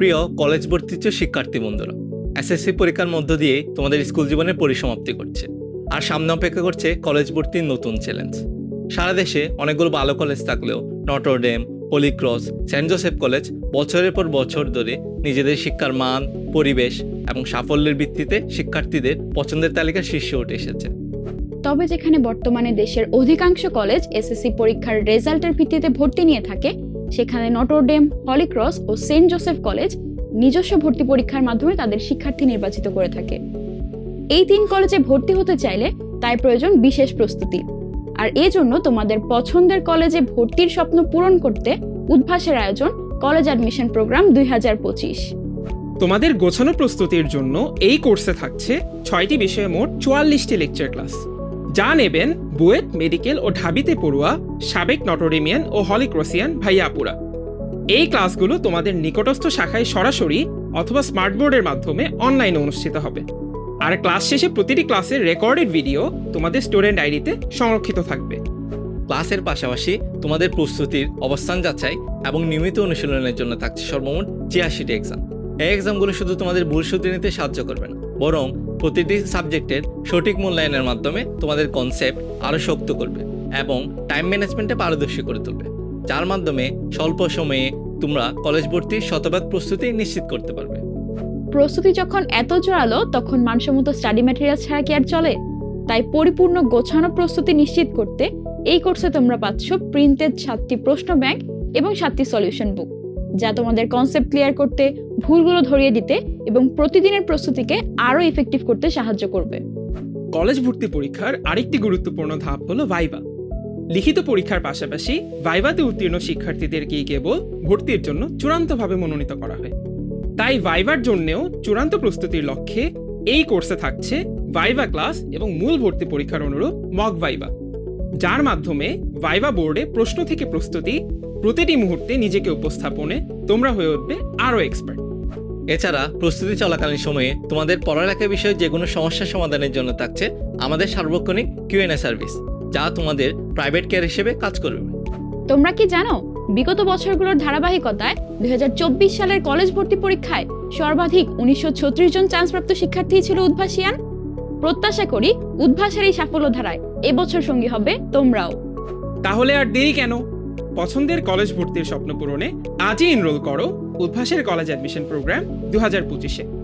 প্রিয় কলেজ ভর্তিচ্ছ শিক্ষার্থী বন্ধুরা। এসএসসি পরীক্ষার মধ্য দিয়ে তোমাদের স্কুল জীবনের পরিসমাপ্তি করছে আর সামনে অপেক্ষা করছে কলেজ ভর্তির নতুন চ্যালেঞ্জ সারা দেশে অনেকগুলো ভালো কলেজ থাকলেও Notre Dame Holy Cross saint Joseph college বছরের পর বছর ধরে নিজেদের শিক্ষার মান, পরিবেশ এবং সাফল্যের ভিত্তিতে শিক্ষার্থীদের পছন্দের তালিকা শীর্ষে উঠে এসেছে। তবে যেখানে বর্তমানে দেশের অধিকাংশ কলেজ এসএসসি পরীক্ষার রেজাল্টের ভিত্তিতে ভর্তি নিয়ে থাকে সেখানে নটরডেম হলিক্রস ও সেন্ট জোসেফ কলেজ নিজস্ব ভর্তি পরীক্ষার মাধ্যমে তাদের শিক্ষার্থী নির্বাচিত করে থাকে। এই তিন কলেজে ভর্তি হতে চাইলে তাই প্রয়োজন বিশেষ প্রস্তুতি। আর এই জন্য তোমাদের পছন্দের কলেজে ভর্তির স্বপ্ন পূরণ করতে উদ্ভাসের আয়োজন কলেজ অ্যাডমিশন প্রোগ্রাম দুই হাজার পঁচিশ। তোমাদের গোছানো প্রস্তুতির জন্য এই কোর্সে থাকছে ছয়টি বিষয়ে মোট চুয়াল্লিশটি লেকচার ক্লাস যা নেবেন বুয়েট, মেডিকেল ও ঢাবিতে পড়ুয়া, সাবেক নটোরিমিয়ান ও হলিক্রসিয়ান ভাইয়াপুরা এই ক্লাসগুলো তোমাদের নিকটস্থ শাখায় সরাসরি অথবা স্মার্ট বোর্ডের মাধ্যমে অনলাইনে অনুষ্ঠিত হবে। আর ক্লাস শেষে প্রতিটি ক্লাসের রেকর্ডেড ভিডিও তোমাদের স্টুডেন্ট আইডিতে সংরক্ষিত থাকবে। ক্লাসের পাশাপাশি তোমাদের প্রস্তুতির অবস্থান যাচাই এবং নিয়মিত অনুশীলনের জন্য থাকছে সর্বমোট ছিয়াশিটি এক্সাম এই এক্সামগুলো শুধু তোমাদের ভুল শুধরে নিতে সাহায্য করবে না, বরং প্রতিটি সাবজেক্টের সঠিক মূল্যায়নের মাধ্যমে তোমাদের কনসেপ্ট আরও শক্ত করবে এবং টাইম ম্যানেজমেন্টে পারদর্শী করে তুলবে, যার মাধ্যমে স্বল্প সময়ে তোমরা কলেজ ভর্তির শতভাগ প্রস্তুতি নিশ্চিত করতে পারবে। প্রস্তুতি যখন এত জোরালো, তখন মানসম্মত স্টাডি ম্যাটেরিয়াল ছাড়া কি আর চলে? তাই পরিপূর্ণ গোছানো প্রস্তুতি নিশ্চিত করতে এই কোর্সে তোমরা পাচ্ছ প্রিন্টেড সাতটি প্রশ্ন ব্যাংক এবং সাতটি সলিউশন বুক যা তোমাদের কনসেপ্ট ক্লিয়ার করতে, ভুলগুলো ধরিয়ে দিতে এবং প্রতিদিনের প্রস্তুতিকে আরও ইফেক্টিভ করতে সাহায্য করবে। কলেজ ভর্তি পরীক্ষার আরেকটি গুরুত্বপূর্ণ ধাপ হলো ভাইবা। লিখিত পরীক্ষার পাশাপাশি ভাইভাতে উত্তীর্ণ শিক্ষার্থীদেরকেই কেবল ভর্তির জন্য চূড়ান্তভাবে মনোনীত করা হয়। তাই ভাইবার জন্যেও চূড়ান্ত প্রস্তুতির লক্ষ্যে এই কোর্সে থাকছে ভাইভা ক্লাস এবং মূল ভর্তি পরীক্ষার অনুরূপ মক ভাইবা। যার মাধ্যমে ভাইভা বোর্ডে প্রশ্ন থেকে প্রস্তুতি প্রতিটি মুহূর্তে নিজেকে উপস্থাপনে তোমরা হয়ে উঠবে আরও এক্সপার্ট এছাড়া প্রস্তুতি চলাকালীন সময়ে তোমাদের পড়ালেখা বিষয়ে যে কোনো সমস্যা সমাধানের জন্য থাকছে আমাদের সার্বক্ষণিক কিউএনএ সার্ভিস যা তোমাদের প্রাইভেট কেয়ার হিসেবে কাজ করবে। তোমরা কি জানো বিগত বছরগুলোর ধারাবাহিকতায় দুই হাজার চব্বিশ সালের কলেজ ভর্তি পরীক্ষায় সর্বাধিক উনিশশো ছত্রিশ জন চান্সপ্রাপ্ত শিক্ষার্থী ছিল উদ্ভাসিয়ান? প্রত্যাশা করি উদ্ভাসের এই সাফল্য ধারায় এবছর সঙ্গী হবে তোমরাও। তাহলে আর দেরি কেন? পছন্দের কলেজ ভর্তির স্বপ্ন পূরণে আজই এনরোল করো। উদ্ভাসের কলেজ অ্যাডমিশন প্রোগ্রাম দু হাজার পঁচিশে।